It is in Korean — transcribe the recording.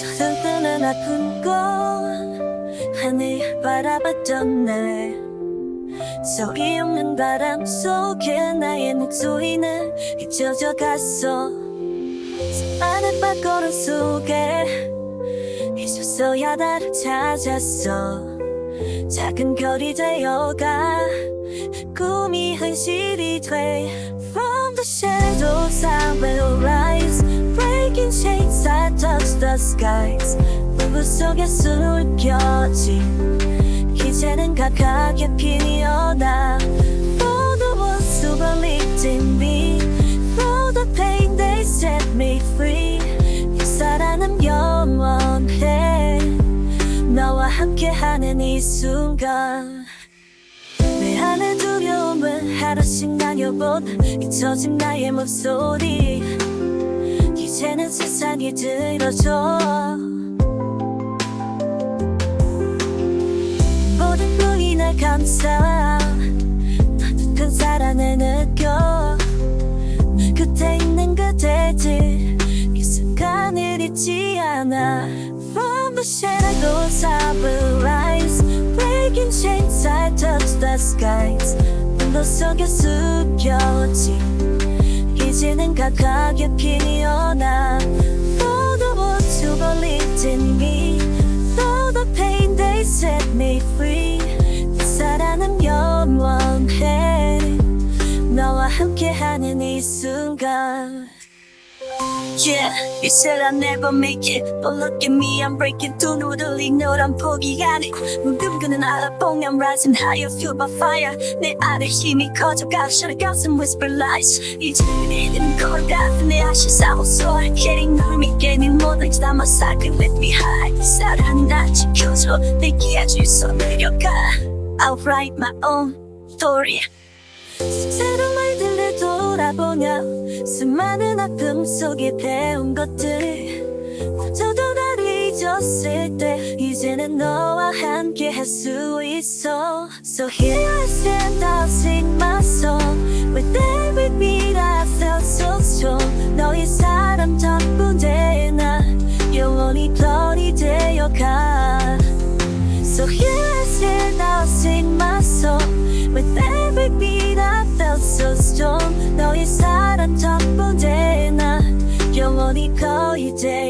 뜨는 아픈 곳 하늘 바라봤던 날 소리 없는 바람 속에 나의 목소리는 잊혀져 갔어. 수많은 밤거름 속에 잊었어야 나를 찾았어. 작은 별이 되어가 꿈이 현실이 돼. From the shadows I will rise the skies. 누구 속에 숨을 껴진 이제는 가깝게 피어나. For the ones who believed in me For the pain they set me free. 이 사랑은 영원해. 너와 함께하는 이 순간. 내 안에 두려움은 하루씩 나뉘어본 잊혀진 나의 목소리 세상이 들어줘. 모든 분이 날 감싸. 따뜻한 사랑을 느껴. 그때 있는 그대들 이 순간을 잊지 않아. From the shadows I will rise Breaking chains I touch the skies. 온도 속에 숨겨진. 이제는 가깝게 피어나 in me For the pain they set me free 이 사랑은 영원해 너와 함께하는 이 순간 Yeah, you said I'll never make it But look at me, I'm breaking through 눈을 이너란 포기 아니 누군가는 알아보면 I'm rising higher Fueled by fire 내 안에 힘이 커져가 Shut up, some whisper lies 이제 내는 걸어가 내 아시 싸워서 Getting 널 믿게 네 모든 담아 cycle with me high 사랑은 날 지켜줘 내게 아주 손 내려가 I'll write my own story 새로운 말들을 돌아보며 수많은 아픔 속에 배운 것들. 저도 날 잊었을 때 이제는 너와 함께 할 수 있어. So here I stand I'll sing my every day.